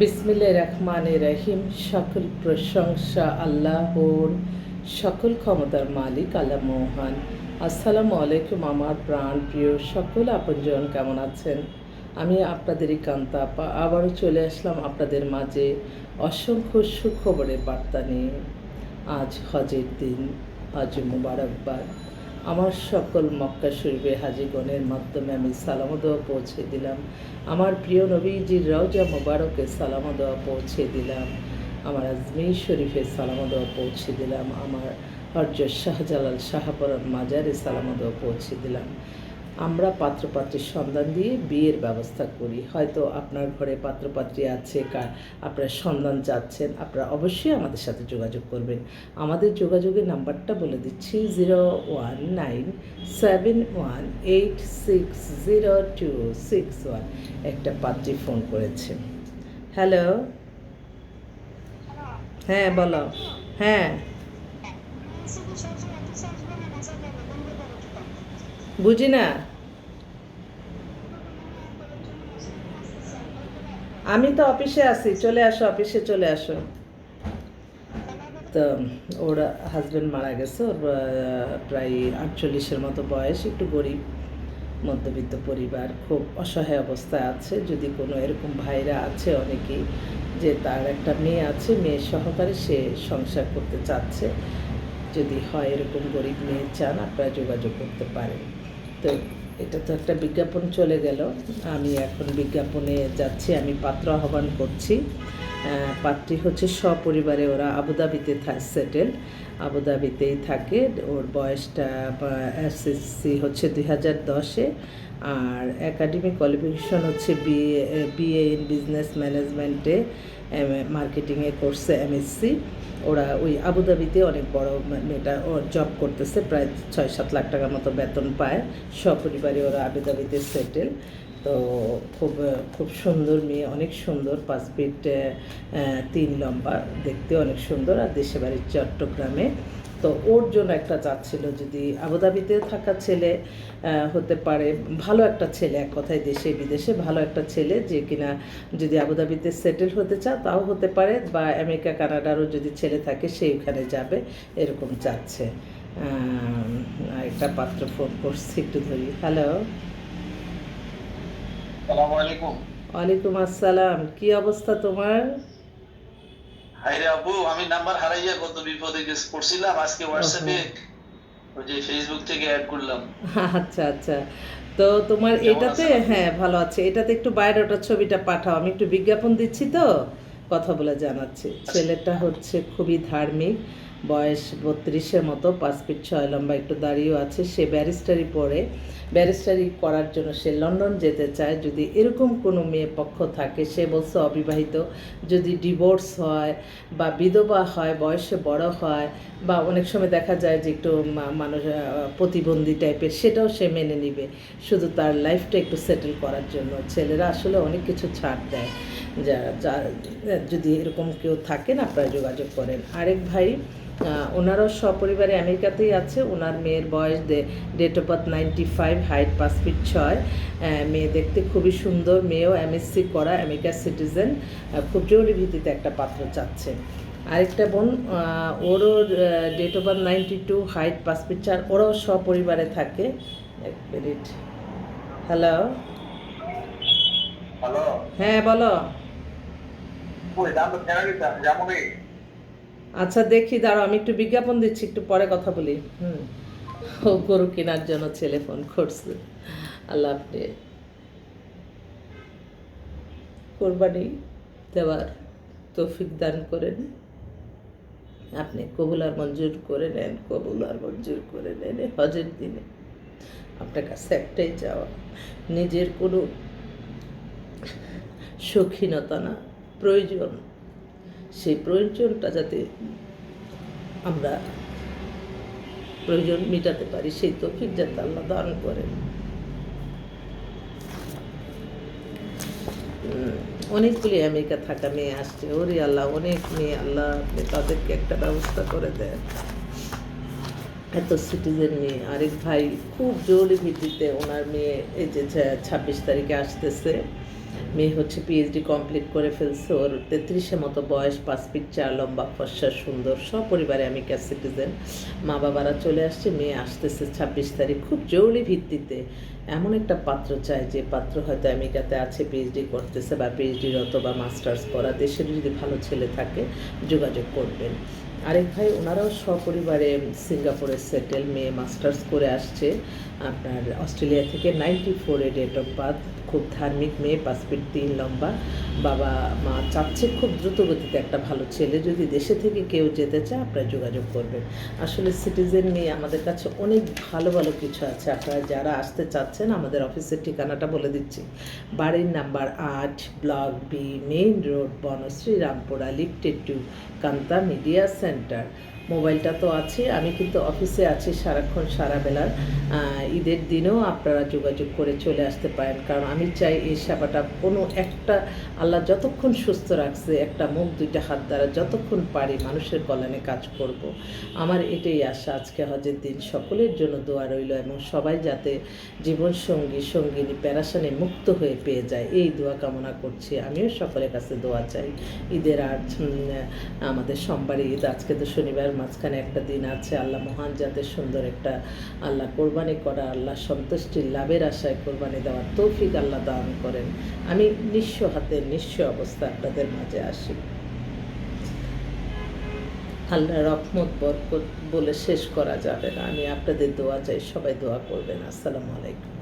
বিসমিল্লা রহমান রহিম। সকল প্রশংসা আল্লাহর, সকল ক্ষমতার মালিক আল্লাহ মোহান। আসসালামু আলাইকুম আমার প্রাণ প্রিয় সকল আপনজন, কেমন আছেন? আমি আপনাদেরই কান্তা আবারও চলে আসলাম আপনাদের মাঝে অসংখ্য সুখবরের বার্তা নিয়ে। আজ হজের দিন আজ মুবারকবাদ। আমার সকল মক্কা শরীফে হাজিগণের মাধ্যমে আমি সালাম দেওয়া পৌঁছে দিলাম। আমার প্রিয় নবীজির রওজা মোবারকে সালাম দেওয়া পৌঁছে দিলাম। আমার আজমির শরীফে সালাম দেওয়া পৌঁছে দিলাম। আমার হরজ শাহজালাল শাহপরান মাজারে সালাম দেওয়া পৌঁছে দিলাম। আমরা পাত্রপাত্রীর সন্ধান দিয়ে বিয়ের ব্যবস্থা করি। হয়তো আপনার ঘরে পাত্রপাত্রী আছে আপনারা সন্ধান চাচ্ছেন, আপনারা অবশ্যই আমাদের সাথে যোগাযোগ করবেন। আমাদের যোগাযোগের নাম্বারটা বলে দিচ্ছি, zero one nine seven one eight six zero two six one. একটা পাত্রী ফোন করেছে। হ্যালো? হ্যাঁ বলো। হ্যাঁ। বুঝি না? আমি তো অফিসে আছি, চলে আসো, অফিসে চলে আসো। তো ওর হাজব্যান্ড মারা গেছে, ওর প্রায় আটচল্লিশের মতো বয়স, একটু গরিব, মধ্যবিত্ত পরিবার, খুব অসহায় অবস্থায় আছে। যদি কোনো এরকম ভাইরা আছে অনেকেই, যে তার একটা মেয়ে আছে মেয়ে সহকারে সে সংসার করতে চাচ্ছে। যদি হয় এরকম গরিব মেয়ে চান, আপনারা যোগাযোগ করতে পারেন। তো এটা তো একটা বিজ্ঞাপন চলে গেল। আমি এখন বিজ্ঞাপনে যাচ্ছি, আমি পাত্র আহ্বান করছি। পাত্রী হচ্ছে সপরিবারে, ওরা আবুধাবিতে সেটেল আবুধাবিতেই থাকে, ওর বয়সটা এসএসসি হচ্ছে দুই হাজার দশে। আর একাডেমিক কোয়ালিফিকেশন হচ্ছে বিএ বিএ ইন বিজনেস ম্যানেজমেন্টে মার্কেটিংয়ে করছে এমএসসি ওরা ওই আবুধাবিতে অনেক বড় মেয়েটা ও জব করতেছে, প্রায় ছয় সাত লাখ টাকার মতো বেতন পায়। সপরিবারে ওরা আবুধাবিতে সেটেল তো খুব খুব সুন্দর মেয়ে, অনেক সুন্দর, পাঁচ ফিট তিন লম্বা, দেখতে অনেক সুন্দর। আর দেশে বাড়ির চট্টগ্রামে। তো ওর জন্য একটা চাচ্ছিল যদি আবুধাবিতে থাকা ছেলে হতে পারে। ভালো একটা ছেলে এক কথায় দেশে বিদেশে ভালো একটা ছেলে যে কিনা যদি আবুধাবিতে সেটেল হতে চায় তাও হতে পারে বা আমেরিকা কানাডারও যদি ছেলে থাকে সে ওখানে যাবে। এরকম চাচ্ছে। একটা পাত্র ফোন করছি একটু ধরি। হ্যালো আলাইকুম। ওয়ালাইকুম আসসালাম। কি অবস্থা তোমার? হাইরে আবু আমি নাম্বার হারাইয়া কত বিপদে গেছে। পড়ছিলাম আজকে হোয়াটসঅ্যাপে ওই যে ফেসবুক থেকে অ্যাড করলাম। আচ্ছা আচ্ছা। তো তোমার এটাতে হ্যাঁ ভালো আছে। এটাতে একটু বায়োডাটার ছবিটা পাঠাও। আমি একটু বিজ্ঞাপন দিচ্ছি তো? কথা বলে জানাচ্ছি। ছেলেটা হচ্ছে খুবই ধার্মিক। বয়স বত্রিশের মতো, পাঁচ ফিট ছয় লম্বা, একটু দাঁড়িয়েও আছে। সে ব্যারিস্টারি পড়ে ব্যারিস্টারি করার জন্য সে লন্ডন যেতে চায়। যদি এরকম কোনো মেয়ে পক্ষ থাকে, সে বলছে অবিবাহিত। যদি ডিভোর্স হয় বা বিধবা হয়, বয়সে বড় হয় বা অনেক সময় দেখা যায় যে একটু মানুষ প্রতিবন্ধী টাইপের, সেটাও সে মেনে নিবে। শুধু তার লাইফটা একটু সেটেল করার জন্য। ছেলেরা আসলে অনেক কিছু ছাড় দেয়। যা যা, যদি এরকম কেউ থাকেন আপনারা যোগাযোগ করেন। আরেক ভাই ওনারও সপরিবারে আমেরিকাতেই আছে। ওনার মেয়ের বয়স date of birth ninety five height পাঁচ ফিট ছয়। মেয়ে দেখতে খুবই সুন্দর। মেয়েও এমএসসি করা আমেরিকার সিটিজেন খুব জরুরি ভিত্তিতে একটা পাত্র চাচ্ছে। আরেকটা বোন ওরও date of birth ninety two height পাঁচ ফিট চার। ওরাও সপরিবারে থাকে। এক মিনিট হ্যালো হ্যালো হ্যাঁ বলো। আচ্ছা দেখি, দাঁড়াও, আমি একটু বিজ্ঞাপন দিচ্ছি, একটু পরে কথা বলি। হুম। ও গরু কেনার জন্য ছেলে ফোন করছে। আল্লাহ আপনি কোরবানি দেওয়ার তৌফিক দান করেন। আপনি কবুল আর মঞ্জুর করে নেন, কবুল আর মঞ্জুর করে নেন হজের দিনে। আপনার কাছে একটাই চাওয়া, নিজের কোনো শৌখিনতা না, প্রয়োজন সেই প্রয়োজনটা যাতে আমরা প্রয়োজন মেটাতে পারি, সেই তৌফিক যাতে আল্লাহ দান করেন। অনেকগুলি আমেরিকা থাকা মেয়ে আসছে। ওরে আল্লাহ, অনেক মেয়ে আল্লাহ তাদেরকে একটা ব্যবস্থা করে দেন। এত সিটিজেন মেয়ে। আরেক ভাই খুব জরুরি ভিত্তিতে ওনার মেয়ে এই যে ছাব্বিশ তারিখে আসতেছে। মেয়ে হচ্ছে পিএইচডি কমপ্লিট করে ফেলছে, ওর তেত্রিশের মতো বয়স, পাঁচ ফিট চার, লম্বা, ফর্সা, সুন্দর, সপরিবারে আমি ক্যাশ সিটিজেন মা বাবারা চলে আসছে, মেয়ে আসতেছে ছাব্বিশ তারিখ, খুব জরুরি ভিত্তিতে। এমন একটা পাত্র চাই যে পাত্র হয়তো আমেরিকাতে আছে পিএইচডি করতেছে বা পিএইচডিরত বা মাস্টার্স করা দেশের যদি ভালো ছেলে থাকে, যোগাযোগ করবেন। আরেক ভাই, ওনারাও সপরিবারে সিঙ্গাপুরে সেটেল, মেয়ে মাস্টার্স করে আসছে। আপনার অস্ট্রেলিয়া থেকে নাইনটি ফোরে ডেট অফ বার্থ, খুব ধার্মিক মেয়ে, পাঁচ ফিট তিন লম্বা। বাবা, মা চাচ্ছে খুব দ্রুত গতিতে একটা ভালো ছেলে। যদি দেশে থেকে কেউ যেতে চায়, আপনারা যোগাযোগ করবেন। আসলে সিটিজেন নিয়ে আমাদের কাছে অনেক ভালো ভালো কিছু আছে। আপনারা যারা আসতে চাচ্ছেন, আমাদের অফিসের ঠিকানাটা বলে দিচ্ছি। বাড়ির নাম্বার আট, block B, main road, Banasree, Rampura, lifted two, Kanta media centre. Centre মোবাইলটা তো আছে, আমি কিন্তু অফিসে আছি সারাক্ষণ সারা বেলার ঈদের দিনেও আপনারা যোগাযোগ করে চলে আসতে পারেন, কারণ আমি চাই এই সেবাটা কোনো একটা, আল্লাহ যতক্ষণ সুস্থ রাখছে, একটা মুখ, দুইটা হাত দ্বারা যতক্ষণ পারি মানুষের কল্যাণে কাজ করব। আমার এটাই আশা আজকে হজের দিন। সকলের জন্য দোয়া রইল এবং সবাই যাতে জীবন সঙ্গী, সঙ্গিনী, প্যারাসানে মুক্ত হয়ে পেয়ে যায়, এই দোয়া কামনা করছি। আমিও সকলের কাছে দোয়া চাই। ঈদের আজ আমাদের সোমবারে, ঈদ আজকে তো শনিবার মাঝখানে একটা দিন আছে, আল্লাহ মহান যাতে সুন্দর একটা আল্লাহ কোরবানি করা, আল্লাহ সন্তুষ্টির লাভের আশায় কোরবানি দেওয়ার তৌফিক আল্লাহ দান করেন। আমি নিঃস্ব হাতে, নিঃস্ব অবস্থা আপনাদের মাঝে আসি। আল্লাহ রহমত, বরকত বলে শেষ করা যাবে না। আমি আপনাদের দোয়া চাই, সবাই দোয়া করবেন। আসসালামু আলাইকুম।